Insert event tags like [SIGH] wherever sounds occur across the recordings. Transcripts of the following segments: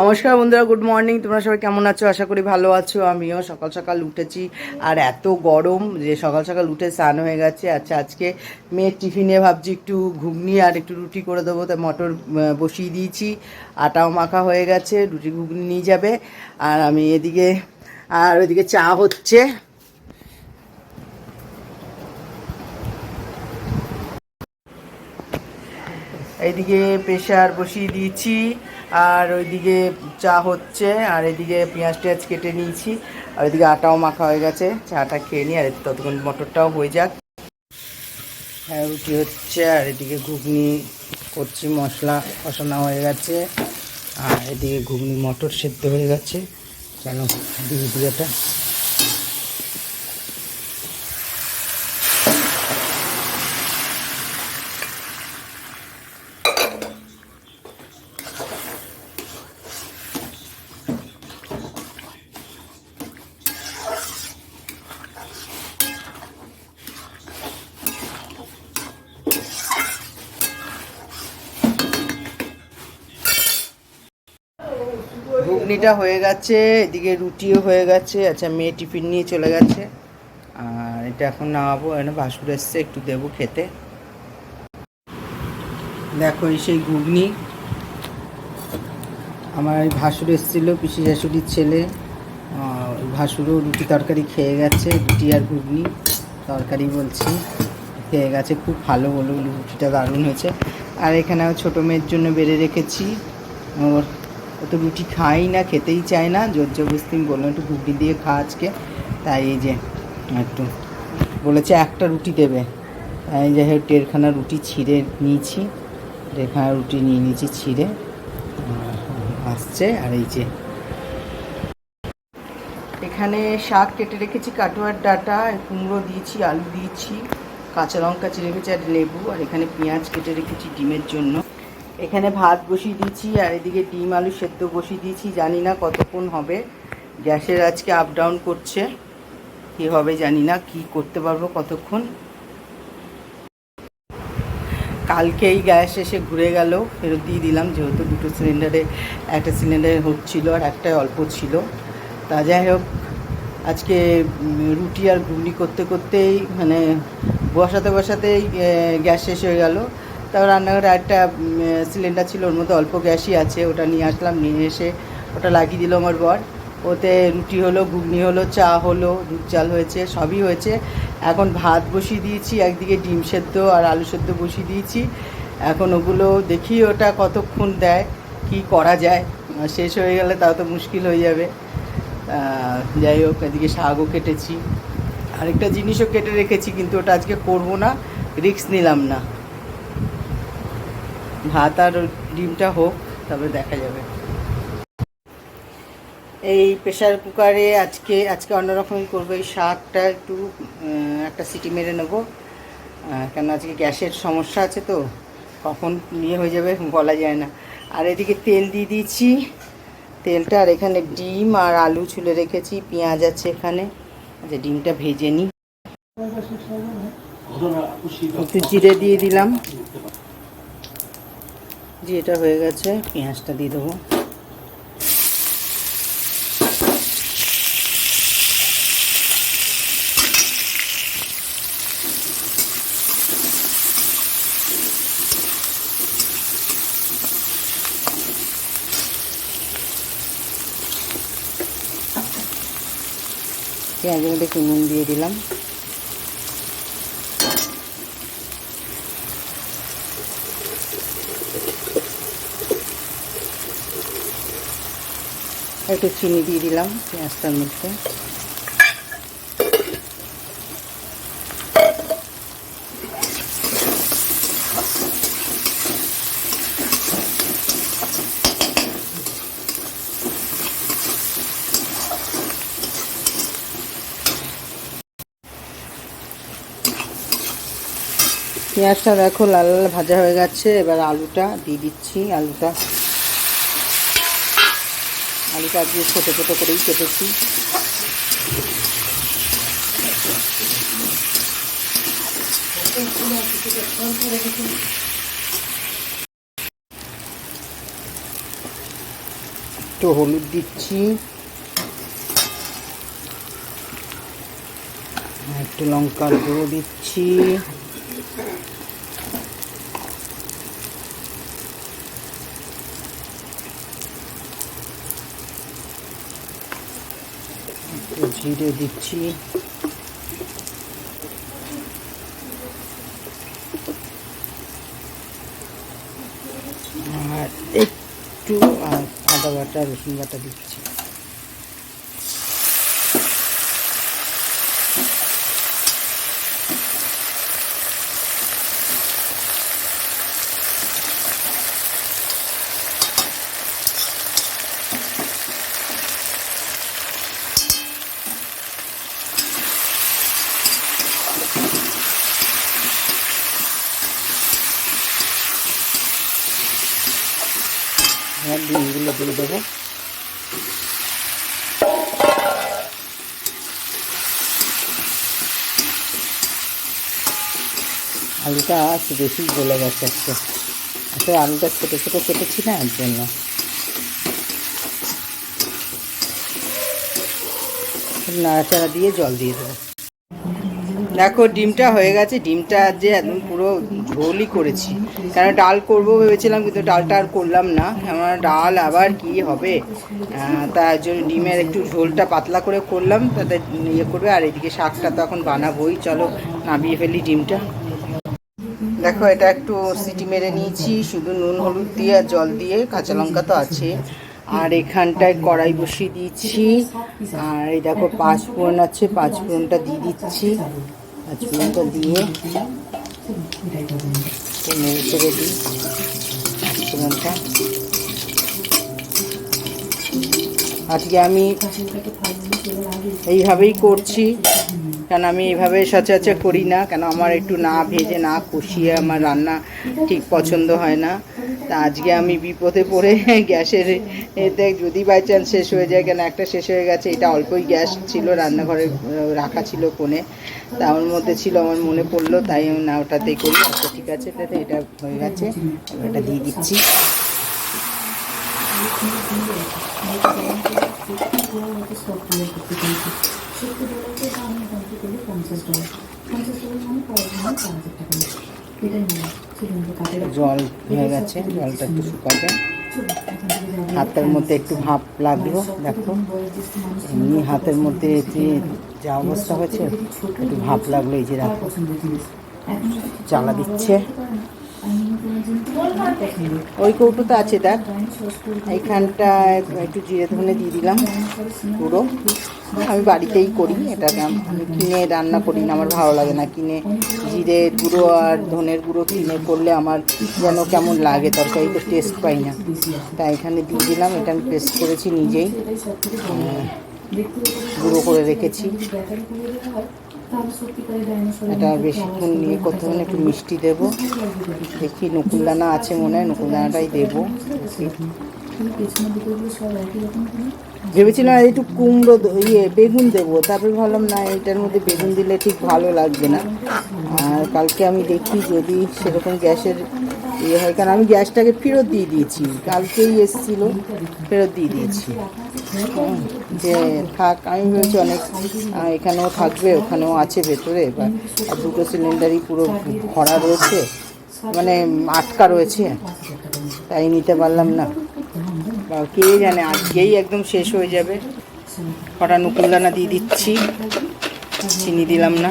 নমস্কার বন্ধুরা good morning তোমরা সবাই কেমন আছো? আশা করি ভালো আছো। আমিও সকাল সকাল উঠেছি। আর এত গরম যে সকাল সকাল উঠে স্নান হয়ে গেছে। আচ্ছা আজকে মেয়ের টিফিনে ভাবছি একটু ঘুগনি আর একটু রুটি করে দেবো। তাই মটর বসিয়ে দিয়েছি। আটাও মাখা হয়ে গেছে। রুটি ঘুগনি নিয়ে যাবে। আর আমি এদিকে, আর ওইদিকে চা হচ্ছে। এইদিকে প্রেশার বসিয়ে দিয়েছি। আর ওইদিকে চা হচ্ছে, আর এদিকে পেঁয়াজ টেঁয়াজ কেটে নিয়েছি, আর এদিকে আটাও মাখা হয়ে গেছে, চাটা খেয়ে নিই, আর ততক্ষণ মটরটাও হয়ে যাক। হ্যাঁ রুটি হচ্ছে, আর এদিকে ঘুগনি করছি, মশলা কষানো হয়ে গেছে, আর এদিকে ঘুগনি মটর সেদ্ধ হয়ে গেছে। কেন দিয়ে দিয়েটা ঘুগনিটা হয়ে গেছে, এদিকে রুটিও হয়ে গেছে আচ্ছা মেয়ে টিফিন নিয়ে চলে গেছে। আর এটা এখন নামাবো এনে ভাসুর এসছে, একটু দেবো খেতে। দেখো এই সেই ঘুগনি। আমার এই ভাসুর এসেছিল, পিসি শাশুড়ির ছেলে। ভাসুরও রুটি তরকারি খেয়ে গেছে, রুটি আর ঘুগনি তরকারি বলছি। খেয়ে গেছে, খুব ভালো বলো, রুটিটা দারুণ হয়েছে। আর এখানে ছোটো মেয়ের জন্য বেড়ে রেখেছি। ওর ও তো রুটি খাই না, খেতেই চায় না। জোর জবরদস্তি আমি বললাম একটু ঘুগনি দিয়ে খা আজকে। তাই এই যে একটু বলেছে, একটা রুটি দেবে। তাই এই যে দেড়খানা রুটি ছিঁড়ে নিয়েছি। দেড়খানা রুটি নিয়ে নিয়েছি ছিঁড়ে। আসছে, আর এই যে এখানে শাক কেটে রেখেছি, কাটোয়ার ডাটা, কুমড়ো দিয়েছি, আলু দিয়েছি, কাঁচা লঙ্কা, চিড়ে রেখেছি আর লেবু, আর এখানে পেঁয়াজ কেটে রেখেছি ডিমের জন্য। এখানে ভাত বসিয়ে দিয়েছি, আর এদিকে ডিম আলু সেদ্ধ বসিয়ে দিয়েছি, জানি না কতক্ষণ হবে। গ্যাসের আজকে আপ ডাউন করছে। কী হবে জানি না, কি করতে পারব কতক্ষণ। কালকে এই গ্যাস এসে ঘুরে গেল, ফেরত দিয়ে দিলাম, যেহেতু দুটো সিলিন্ডারে একটা সিলিন্ডারে হচ্ছিল আর একটা অল্প ছিল। তা যাই হোক, আজকে রুটি আর ঘুগনি করতে করতেই মানে বসাতে বসাতেই গ্যাস শেষ হয়ে গেল। তারপর রান্নাঘরে একটা সিলিন্ডার ছিল, ওর মধ্যে অল্প গ্যাসই আছে, ওটা নিয়ে আসলাম, নিয়ে এসে ওটা লাগিয়ে দিল আমার বর। ওতে রুটি হলো, ঘুগনি হলো, চা হলো, দুধ চাল হয়েছে, সবই হয়েছে। এখন ভাত বসিয়ে দিয়েছি, একদিকে ডিম সেদ্ধ আর আলু সেদ্ধ বসিয়ে দিয়েছি। এখন ওগুলো দেখি ওটা কতক্ষণ দেয়, কি করা যায় শেষ হয়ে গেলে তাও তো মুশকিল হয়ে যাবে। যাই হোক, এদিকে শাকও কেটেছি। আরেকটা জিনিসও কেটে রেখেছি, কিন্তু ওটা আজকে করব না, রিস্ক নিলাম না। ভাত আর ডিমটা হোক তবে দেখা যাবে। এই প্রেশার কুকারে আজকে আজকে অন্যরকমই করব। এই শাকটা একটু একটা সিটি মেরে নেব। কেন আজকে গ্যাসের সমস্যা আছে তো, কখন ইয়ে হয়ে যাবে বলা যায় না। আর এদিকে তেল দিয়ে দিয়েছি। তেলটা, আর এখানে ডিম আর আলু ছুলে রেখেছি, পেঁয়াজ আছে এখানে। আচ্ছা ডিমটা ভেজে নিই। একটু জিরে দিয়ে দিলাম। জিরেটা হয়ে গেছে। পেঁয়াজটা দিয়ে দেবো। পেঁয়াজের মধ্যে একটু নুন দিয়ে দিলাম। একটু চিনি দিয়ে দিলাম পেঁয়াজটার মধ্যে। পেঁয়াজটা দেখো লাল লাল ভাজা হয়ে গেছে, এবার আলুটা দিয়ে দিচ্ছি, আলুটা আলুটা দিয়ে ছোটো ছোটো করেই কেটেছি। একটু হলুদ দিচ্ছি। একটু লঙ্কার গুঁড়ো দিচ্ছি। জিরে দিচ্ছি। আর একটু আদা বাটা রসুন বাটা দিচ্ছি আর ডিমগুলো দিয়ে দেবো আলুটা একটু বেশি গলে গেছে একটু আসলে আলুটা ছোটো ছোটো কেটেছি না এর জন্য। নাড়াচাড়া দিয়ে জল দিয়ে দেবো। দেখো, ডিমটা হয়ে গেছে। ডিমটা যে একদম পুরো ঝোলই করেছি। কারণ ডাল করব ভেবেছিলাম, কিন্তু ডালটা আর করলাম না। আমার ডাল আবার কি হবে? তার জন্য ডিমের একটু ঝোলটা পাতলা করে করলাম। তাতে ইয়ে করবে, আর এদিকে শাকটা তো এখন বানাবোই। চলো নামিয়ে ফেলি ডিমটা। দেখো, এটা একটু সিটি মেরে নিয়েছি, শুধু নুন, হলুদ দিয়ে আর জল দিয়ে, কাঁচা লঙ্কা তো আছে। আর এখানটায় কড়াই বসিয়ে দিয়েছি আর এই দেখো পাঁচ ফোড়ন আছে পাঁচ ফোড়নটা দিয়ে দিচ্ছি। পাঁচ ফোড়নটা দিয়ে নেড়ে চেড়ে দিই পাঁচ আজকে আমি এইভাবেই করছি। কারণ আমি এভাবে সচরাচর করি না, কেন আমার একটু না ভেজে, না কষিয়ে আমার রান্না ঠিক পছন্দ হয় না। তা আজকে আমি বিপদে পড়ে [LAUGHS] গ্যাসের এতে যদি বাই চান্স শেষ হয়ে যায়, কেন একটা শেষ হয়ে গেছে, এটা অল্পই গ্যাস ছিল, রান্নাঘরে রাখা ছিল কোণে তা ওর মধ্যে ছিল, আমার মনে পড়ল, তাই আমি না ওটাতেই করি। আচ্ছা ঠিক আছে তাতে এটা হয়ে গেছে এটা দিয়ে দিচ্ছি। জল হয়ে গেছে জলটা একটু শুকাবে হাতের মধ্যে একটু ভাপ লাগল দেখো। এমনি হাতের মধ্যে যে যা অবস্থা হয়েছে একটু ভাপ লাগল এই যে দেখো। চালা দিচ্ছে। ওই কৌটোতে আছে, দেখ। এইখানটা একটু জিরে ধনে দিয়ে দিলাম পুরো আমি বাড়িতেই করি, এটা আমি কিনে রান্না করি না, আমার ভালো লাগে না। কিনে জিরে গুঁড়ো আর ধনের গুঁড়ো কিনে করলে আমার যেন কেমন লাগে, তরকারিতে টেস্ট পাই না। তাই এখানে দিয়ে দিলাম, এটা আমি পেস্ট করেছি নিজেই। গুঁড়ো করে রেখেছি। এটা বেশিক্ষণ নিয়ে করতে একটু মিষ্টি দেবো। দেখি নকুলদানা আছে মনে হয় নকুলদানাটাই দেবো। ভেবেছিলাম একটু কুমড়ো ইয়ে বেগুন দেবো তারপরে ভাবলাম না এটার মধ্যে বেগুন দিলে ঠিক ভালো লাগবে না। আর কালকে আমি দেখি যদি সেরকম গ্যাসের ইয়ে হয়, কারণ আমি গ্যাসটাকে ফেরত দিয়ে দিয়েছি। কালকেই এসেছিল, ফেরত দিয়ে দিয়েছি। যে থাক, আমি ভেবেছি অনেক এখানেও থাকবে, ওখানেও আছে ভেতরে বা দুটো সিলিন্ডারই পুরো ভরা রয়েছে মানে আটকা রয়েছে, তাই নিতে পারলাম না। বা কে জানে, আজকেই একদম শেষ হয়ে যাবে। কটা নুকুলদানা দিয়ে দিচ্ছি, চিনি দিলাম না।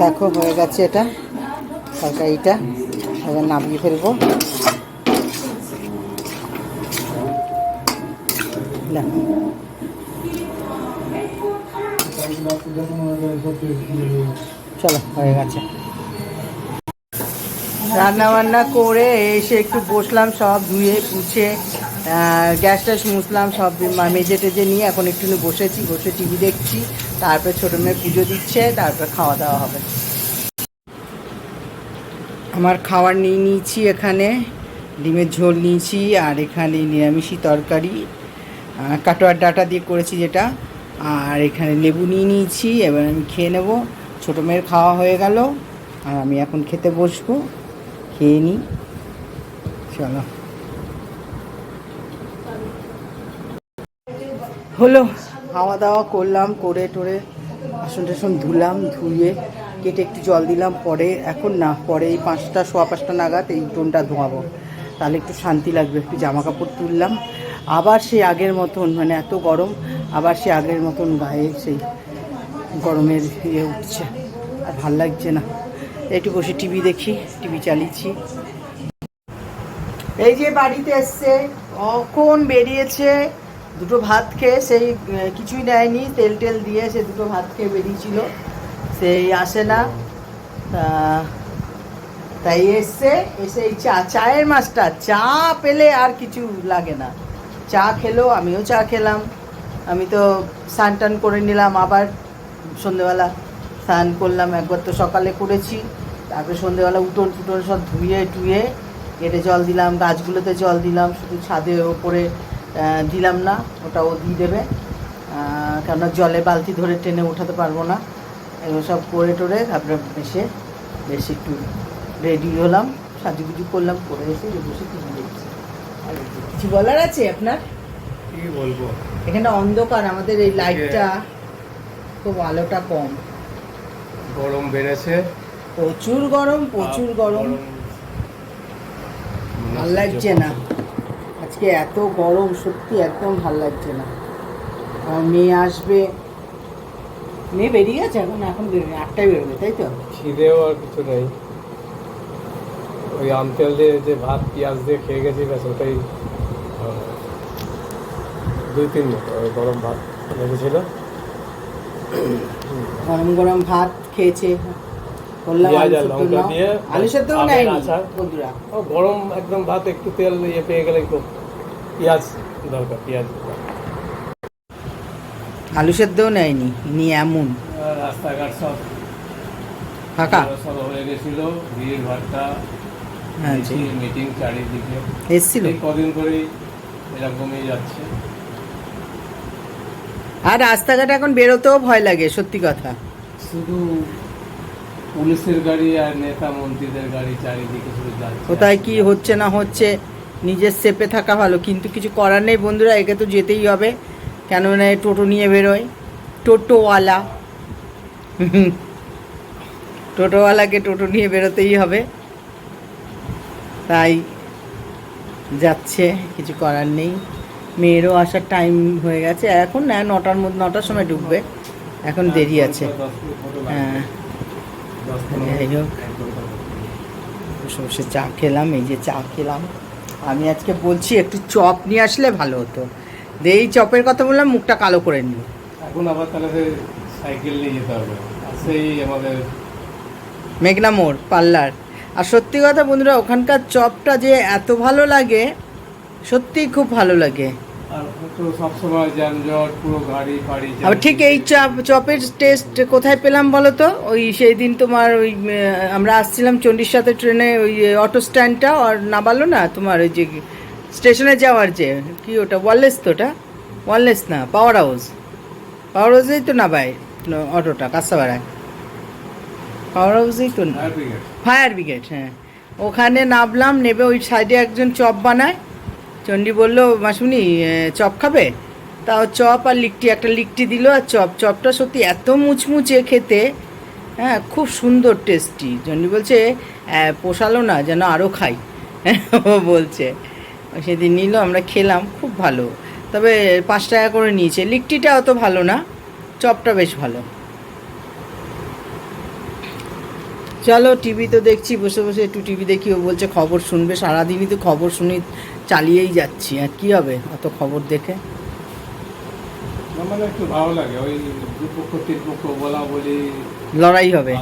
দেখো, হয়ে গেছে এটা। তরকারিটা। এবার নামিয়ে ফেলব। চলো, হয়ে গেছে। রান্না বান্না করে এসে একটু বসলাম, সব ধুয়ে, পুছে। গ্যাস ট্যাস মুছলাম, সব মেজে টেজে নিয়ে এখন একটু বসেছি, বসে টিভি দেখছি, তারপরে ছোটো মেয়ে পুজো দিচ্ছে, তারপরে খাওয়া দাওয়া হবে। আমার খাবার নিয়ে নিয়েছি এখানে, ডিমের ঝোল নিয়েছি, আর এখানে নিরামিষি তরকারি কাটোয়ার ডাটা দিয়ে করেছি যেটা, আর এখানে লেবু নিয়ে নিয়েছি, এবার আমি খেয়ে নেব। ছোটো মেয়ের খাওয়া হয়ে গেল, আর আমি এখন খেতে বসবো, খেয়ে নিই। চলো। হলো। খাওয়া দাওয়া করলাম, করে টোরে বাসন টাসন ধুলাম, ধুয়ে কেটে একটু জল দিলাম, পরে এখন না, পরে এই পাঁচটা, সোয়া পাঁচটা নাগাদ এই উঠোনটা ধোয়াবো। তাহলে একটু শান্তি লাগবে, একটু জামা কাপড় তুললাম। আবার সেই আগের মতন মানে এত গরম, আবার সে আগের মতন গায়ে সেই গরমের ইয়ে উঠছে। আর ভালো লাগছে না। একটু বসে টিভি দেখি, টিভি চালিয়েছি। এই যে বাড়িতে এসছে, কখন বেরিয়েছে? দুটো ভাত খেয়ে সেই কিছুই নেয়নি, তেল টেল দিয়ে সে দুটো ভাত খেয়ে বেরিয়েছিল। সেই আসে না। তাই এসছে এসে এই চা, চায়ের মাছটা, চা পেলে আর কিছু লাগে না। চা খেলো, আমিও চা খেলাম। আমি তো স্নান টান করে নিলাম আবার। সন্ধেবেলা স্নান করলাম, একবার তো সকালে করেছি। তারপরে সন্ধেবেলা উঠোন ফুটন সব ধুয়ে টুয়ে কেটে জল দিলাম, গাছগুলোতে জল দিলাম, শুধু ছাদের ওপরে দিলাম না ওটা ও দিয়ে দেবে। কেননা জলে বালতি ধরে টেনে উঠাতে পারব না। এগুলো সব করে টোরে তারপরে এসে বেশ একটু রেডি হলাম সাজুগুজু করলাম করে এসে বসে টিভি দেখছি। আর কিছু বলার আছে আপনার? কি বলব? এখানে অন্ধকার আমাদের এই লাইটটা খুব আলোটা কম। গরম বেড়েছে। প্রচুর গরম প্রচুর গরম। ভালো লাগছে না। আজকে এত গরম সত্যি একদম ভালো লাগছে না। মেয়ে আসবে। মেয়ে বেরিয়ে গেছে এখন? এখন বেরোবে আটটায় বেরোবে তাই তো? খিদেও আর কিছু নেই। ওই আমতেল দিয়ে যে ভাত পেঁয়াজ দিয়ে খেয়ে গেছি ব্যাস ওটাই দুই তিন মতো গরম ভাত লেগেছিল। গরম গরম ভাত খেয়েছে। আলু সেদ্ধ নেয়নি বন্ধুরা। গরম একদম ভাত একটু তেল ইয়ে পেয়ে গেলে খুব পেঁয়াজ দরকার পেঁয়াজ আলু সেদ্ধও নেয়নি নি এমন। রাস্তাঘাট সব ফাঁকা? সব হয়ে গেছিল ভিড় ভাট্টা হ্যাঁ। মিটিং চারিদিকে। এসছিল? কদিন করেই এরকমই যাচ্ছে। আর রাস্তাঘাট এখন বেরোতেও ভয় লাগে সত্যি কথা। শুধু পুলিশের গাড়ি আর নেতা মন্ত্রীদের গাড়ি চারিদিকে শুধু যাচ্ছে। কোথায় কি হচ্ছে না হচ্ছে নিজের সেপে থাকা ভালো, কিন্তু কিছু করার নেই বন্ধুরা, একে তো যেতেই হবে। কেননা টোটো নিয়ে বেরোয়। টোটোওয়ালা। টোটোওয়ালাকে টোটো নিয়ে বেরোতেই হবে। তাই যাচ্ছে, কিছু করার নেই। মেয়েরও আসার টাইম হয়ে গেছে। এখন না, নটার মধ্যে, নটার সময় ঢুকবে। এখন দেরি আছে। হ্যাঁ। যাই হোক। বসে বসে চা খেলাম, এই যে চা খেলাম। আমি আজকে বলছি একটু চপ নিয়ে আসলে ভালো হতো। এই চপের কথা বললাম মুখটা কালো করে নিল এখন আবার তাহলে সাইকেল নিয়ে যেতে হবে। সেই আমাদের মেঘনা মোড় পার্লার আর সত্যি কথা বন্ধুরা ওখানকার চপটা যে এত ভালো লাগে সত্যিই খুব ভালো লাগে। তো সবসময় যানজট পুরো গাড়ি ফাড়ি আবার ঠিক এই চপ চপের টেস্ট কোথায় পেলাম বলো তো? ওই সেই দিন তোমার ওই আমরা আসছিলাম চণ্ডীর সাথে ট্রেনে ওই অটো স্ট্যান্ডটা আর নামালো না তোমার ওই যে স্টেশনে যাওয়ার যে কি ওটা ওয়ারলেস তো ওটা? ওয়ারলেস না পাওয়ার হাউস পাওয়ার হাউসেই তো নামায় অটোটা কাঁচাপাড়ায় পাওয়ার হাউসেই তো না ফায়ার ব্রিগেড ফায়ার ব্রিগেড হ্যাঁ। ওখানে নামলাম নেবে ওই সাইডে একজন চপ বানায় চণ্ডী বলল মাসুনি চপ খাবে? তাও চপ আর লিকটি একটা লিকটি দিল আর চপ। চপটা সত্যি এত মুচমুচে খেতে হ্যাঁ খুব সুন্দর টেস্টি। চণ্ডী বলছে পোষালো না, যেন আরও খাই। ও বলছে। সেদিন নিল, আমরা খেলাম, খুব ভালো। তবে পাঁচ টাকা করে নিয়েছে। লিকটিটা অত ভালো না, চপটা বেশ ভালো। চলো টিভি তো দেখছি বসে বসে একটু টিভি দেখি ও বলছে খবর শুনবে সারাদিনই তো খবর শুনি চালিয়েই যাচ্ছি আর কী হবে? অত খবর দেখে। মানে একটু ভালো লাগে ওই দুপক্ষ তিন পক্ষ বলা বলি। লড়াই হবে।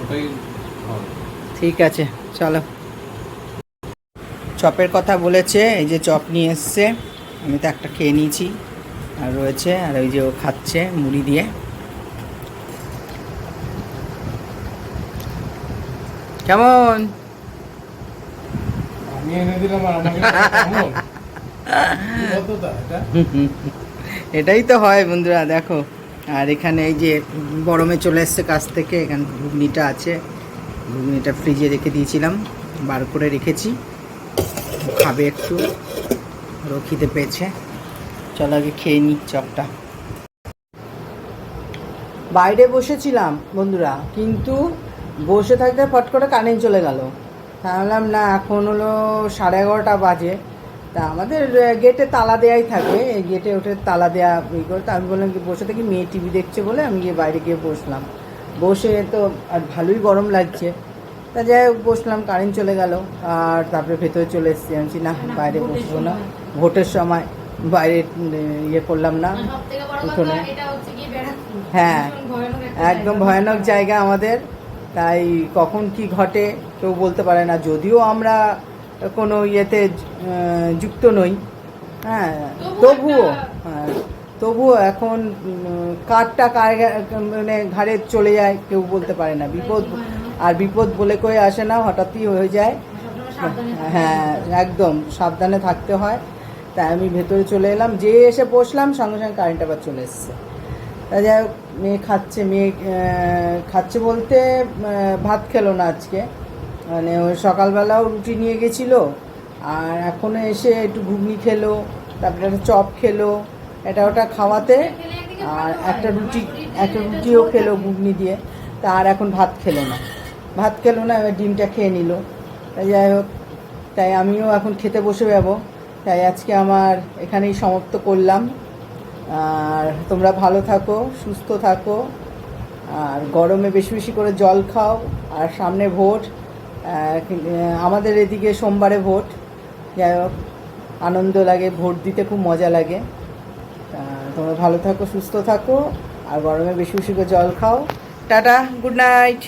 ওটাই ঠিক আছে চলো। চপের কথা বলেছে এই যে চপ নিয়ে এসছে আমি তো একটা খেয়ে নিয়েছি আর রয়েছে আর ওই যে ও খাচ্ছে মুড়ি দিয়ে। কেমন? আমি এনে দিলাম আর আমাকে কেমন? কি পদ্ধতা এটা? এটাই তো হয় বন্ধুরা দেখো। আর এখানে এই যে গরমে চলে এসছে কাছ থেকে এখানে ঘুগনিটা আছে। ঘুগনিটা ফ্রিজে রেখে দিয়েছিলাম বার করে রেখেছি। খাবে একটু আরও খিদে পেয়েছে। চলো আগে খেয়ে নিই চপটা। বাইরে বসেছিলাম বন্ধুরা কিন্তু বসে থাকতে ফট করে কারেন্ট চলে গেল। ভাবলাম না এখন হলো সাড়ে এগারোটা বাজে। তা আমাদের গেটে তালা দেওয়াই থাকে। এই গেটে ওঠে তালা দেওয়া ই করে তা আমি বললাম কি বসে থাকি মেয়ে টিভি দেখছে বলে আমি গিয়ে বাইরে গিয়ে বসলাম। বসে তো আর ভালোই গরম লাগছে। তা যাই হোক বসলাম কারেন্ট চলে গেল। আর তারপরে ভেতরে চলে এসেছি। আমি না বাইরে বসবো না। ভোটের সময় বাইরে ইয়ে করলাম না। কথা উঠোনে। হ্যাঁ, একদম ভয়ানক জায়গা আমাদের। তাই কখন কি ঘটে কেউ বলতে পারে না। যদিও আমরা কোনো ইয়েতে যুক্ত নই। হ্যাঁ তবুও হ্যাঁ, তবুও এখন কারটা কার মানে ঘাড়ে চলে যায় কেউ বলতে পারে না। বিপদ আর বিপদ বলে কয়ে আসে না হঠাৎই হয়ে যায়। হ্যাঁ একদম সাবধানে থাকতে হয়। তাই আমি ভেতরে চলে এলাম যে এসে বসলাম সঙ্গে সঙ্গে কারেন্ট আবার চলে এসছে। তা যাই হোক মেয়ে খাচ্ছে মেয়ে খাচ্ছে বলতে ভাত খেলো না আজকে। মানে ওই সকালবেলাও রুটি নিয়ে গেছিল, আর এখনও এসে একটু ঘুগনি খেলো, তারপরে একটা চপ খেলো, এটা ওটা খাওয়াতে, আর একটা রুটি, একটা রুটিও খেলো ঘুগনি দিয়ে, তা আর এখন ভাত খেলো না। ভাত খেলো না, এবার ডিমটা খেয়ে নিল। তাই যাই হোক, তাই আমিও এখন খেতে বসে যাব। তাই আজকে আমার এখানেই সমাপ্ত করলাম। আর তোমরা ভালো থাকো, সুস্থ থাকো, আর গরমে বেশি বেশি করে জল খাও, আর সামনে ভোট আমাদের এদিকে সোমবারে ভোট। যাই হোক, আনন্দ লাগে, ভোট দিতে খুব মজা লাগে। তোমরা ভালো থাকো, সুস্থ থাকো, আর গরমে বেশি বেশি করে জল খাও। Tata, good night.